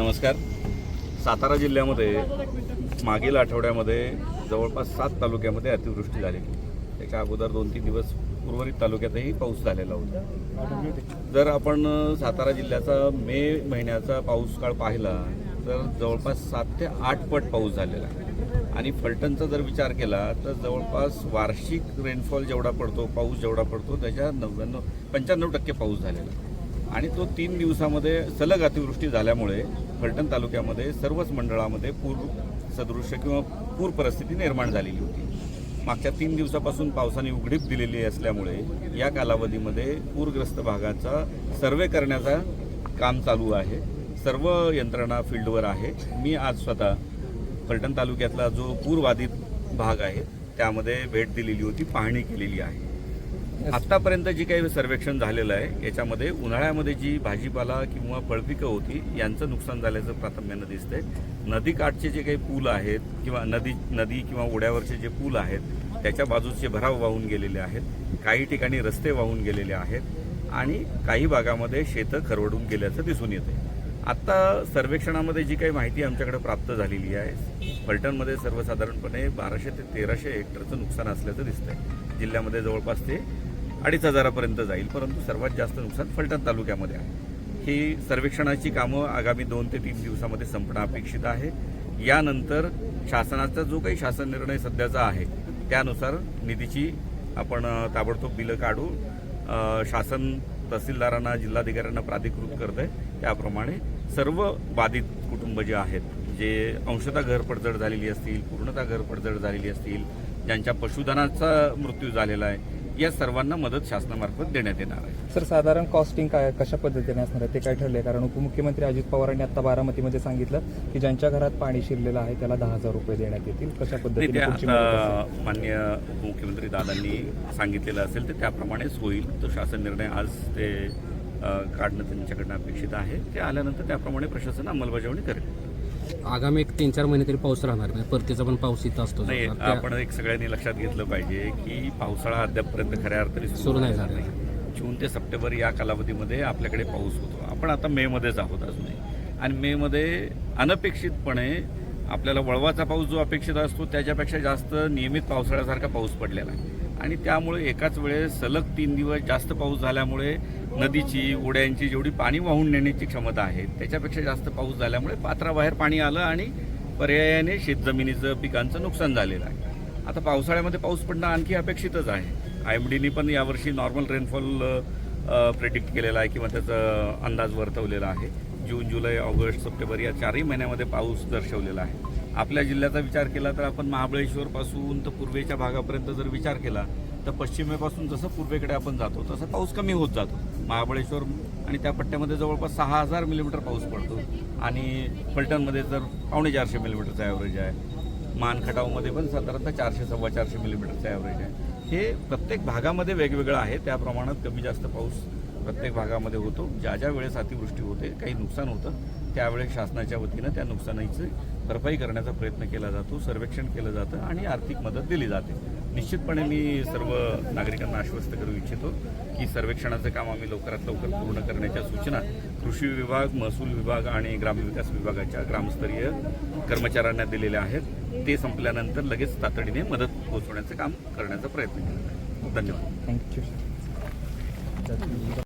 नमस्कार. सातारा जिल्ह्यामध्ये मागील आठवड्यामध्ये जवळपास सात तालुक्यामध्ये अतिवृष्टी झालेली त्याच्या अगोदर दोन तीन दिवस उर्वरित तालुक्यातही पाऊस झालेला होता. जर आपण सातारा जिल्ह्याचा मे महिन्याचा पाऊस काळ पाहिला तर जवळपास सात ते आठ पट पाऊस झालेला. आहे आणि फलटणचा जर विचार केला तर जवळपास वार्षिक रेनफॉल जेवढा पडतो पाऊस जेवढा पडतो त्याच्या नव्याण्णव पंच्याण्णव टक्के पाऊस झालेला. आहे आणि तो तीन दिवसामध्ये सलग अतिवृष्टी झाल्यामुळे फलटण तालुक्यामध्ये सर्वच मंडळामध्ये पूर सदृश्य किंवा पूर परिस्थिती निर्माण झालेली होती. मागच्या तीन दिवसापासून पावसाने उघडीप दिलेली असल्यामुळे या कालावधीमध्ये पूरग्रस्त भागाचा सर्वे करण्याचा काम चालू आहे. सर्व यंत्रणा फील्डवर आहे. मी आज स्वतः फलटण तालुक्यातला जो पूरबाधित भाग आहे त्यामध्ये भेट दिलेली होती पाहणी केलेली आहे. आत्तापर्यंत जी काही सर्वेक्षण झालेलं आहे याच्यामध्ये उन्हाळ्यामध्ये जी भाजीपाला किंवा फळपिकं होती यांचं नुकसान झाल्याचं प्राथम्यानं दिसतंय. नदीकाठचे जे काही पूल आहेत किंवा नदी नदी किंवा ओढ्यावरचे जे पूल आहेत त्याच्या बाजूचे भराव वाहून गेलेले आहेत. काही ठिकाणी रस्ते वाहून गेलेले आहेत आणि काही भागामध्ये शेतं खरवडून गेल्याचं दिसून येते आत्ता सर्वेक्षणामध्ये जी काही माहिती आमच्याकडे प्राप्त झालेली आहे फलटणमध्ये सर्वसाधारणपणे बाराशे ते तेराशे हेक्टरचं नुकसान असल्याचं दिसतंय. जिल्ह्यामध्ये जवळपास ते अडीच हजारापर्यंत जाईल परंतु सर्वात जास्त नुकसान फलटण तालुक्यामध्ये आहे. ही सर्वेक्षणाची कामं आगामी दोन ते तीन दिवसामध्ये संपणं अपेक्षित आहे. यानंतर शासनाचा जो काही शासन निर्णय सध्याचा आहे त्यानुसार निधीची आपण ताबडतोब बिलं काढू शासन तहसीलदारांना जिल्हाधिकाऱ्यांना प्राधिकृत करत आहे त्याप्रमाणे सर्व बाधित कुटुंब जे आहेत जे अंशतः घर पडझड झालेली असतील पूर्णतः घर पडझड झालेली असतील ज्यांच्या पशुधनाचा मृत्यू झालेला आहे या सर्वांना मदत शासनामार्फत देण्यात येणार आहे. सर साधारण कॉस्टिंग काय कशा पद्धतीने असणार आहे? ते काय ठरले कारण उपमुख्यमंत्री अजित पवारांनी आता बारामतीमध्ये सांगितलं की ज्यांच्या घरात पाणी शिरलेलं आहे त्याला दहा हजार रुपये देण्यात येतील. कशा नाही पद्धतीने ते पुढची मदत असेल? आता मान्य उपमुख्यमंत्री दादांनी सांगितलेलं असेल तर त्याप्रमाणेच होईल. तो शासन निर्णय आज ते अ, काढणं त्यांच्याकडनं अपेक्षित आहे. ते आल्यानंतर त्याप्रमाणे प्रशासन अंमलबजावणी करेल. आगामी एक तीन चार महिने तरी पाऊस राहणार. नाही परतीचा पण पाऊस इथं असतो. नाही त्या- आपण एक सगळ्यांनी लक्षात घेतलं पाहिजे की पावसाळा अद्यापपर्यंत खऱ्या अर्थाने सुरू नाही झालेला. जून ते सप्टेंबर या कालावधीमध्ये आपल्याकडे पाऊस होतो. आपण आता मे मध्येच आहोत अजूनही आणि मे मध्ये अनपेक्षितपणे आपल्याला वळवाचा पाऊस जो अपेक्षित असतो त्याच्यापेक्षा जास्त नियमित पावसाळ्यासारखा पाऊस पडलेला आहे. आणि त्यामुळे एकाच वेळेस सलग तीन दिवस जास्त पाऊस झाल्यामुळे नदीची ओढ्यांची जेवढी पाणी वाहून नेण्याची क्षमता आहे त्याच्यापेक्षा जास्त पाऊस झाल्यामुळे पात्राबाहेर पाणी आलं आणि पर्यायाने शेतजमिनीचं पिकांचं नुकसान झालेलं आहे. आता पावसाळ्यामध्ये पाऊस पडणं आणखी अपेक्षितच आहे. आय एम डीने पण यावर्षी नॉर्मल रेनफॉल प्रेडिक्ट केलेला आहे किंवा त्याचा अंदाज वर्तवलेला आहे. जून जुलै ऑगस्ट सप्टेंबर या चारही महिन्यामध्ये पाऊस दर्शवलेला आहे. आपल्या जिल्ह्याचा विचार केला तर आपण महाबळेश्वरपासून तर पूर्वेच्या भागापर्यंत जर विचार केला तर पश्चिमेपासून जसं पूर्वेकडे आपण जातो तसं पाऊस कमी होत जातो. महाबळेश्वर आणि त्या पट्ट्यामध्ये जवळपास सहा हजार मिलीमीटर पाऊस पडतो. आणि फलटणमध्ये तर पावणे चारशे मिलीमीटरचा ॲव्हरेज आहे. मानखटावमध्ये पण साधारणतः चारशे सव्वा चारशे मिलीमीटरचा ॲव्हरेज आहे. हे प्रत्येक भागामध्ये वेगवेगळं आहे. त्या प्रमाणात कमी जास्त पाऊस प्रत्येक भागामध्ये होतो. ज्या ज्या वेळेस अतिवृष्टी होते काही नुकसान होतं त्यावेळेस शासनाच्या वतीनं त्या नुकसानाची भरपाई करण्याचा प्रयत्न केला जातो सर्वेक्षण केलं जातं आणि आर्थिक मदत दिली जाते. निश्चितपणे मी सर्व नागरिकांना आश्वस्त करू इच्छितो की सर्वेक्षणाचं काम आम्ही लवकरात लवकर पूर्ण करण्याच्या सूचना कृषी विभाग महसूल विभाग आणि ग्रामविकास विभागाच्या ग्रामस्तरीय कर्मचाऱ्यांना दिलेल्या आहेत. ते संपल्यानंतर लगेच तातडीने मदत पोहोचवण्याचं काम करण्याचा प्रयत्न केला धन्यवाद. थँक्यू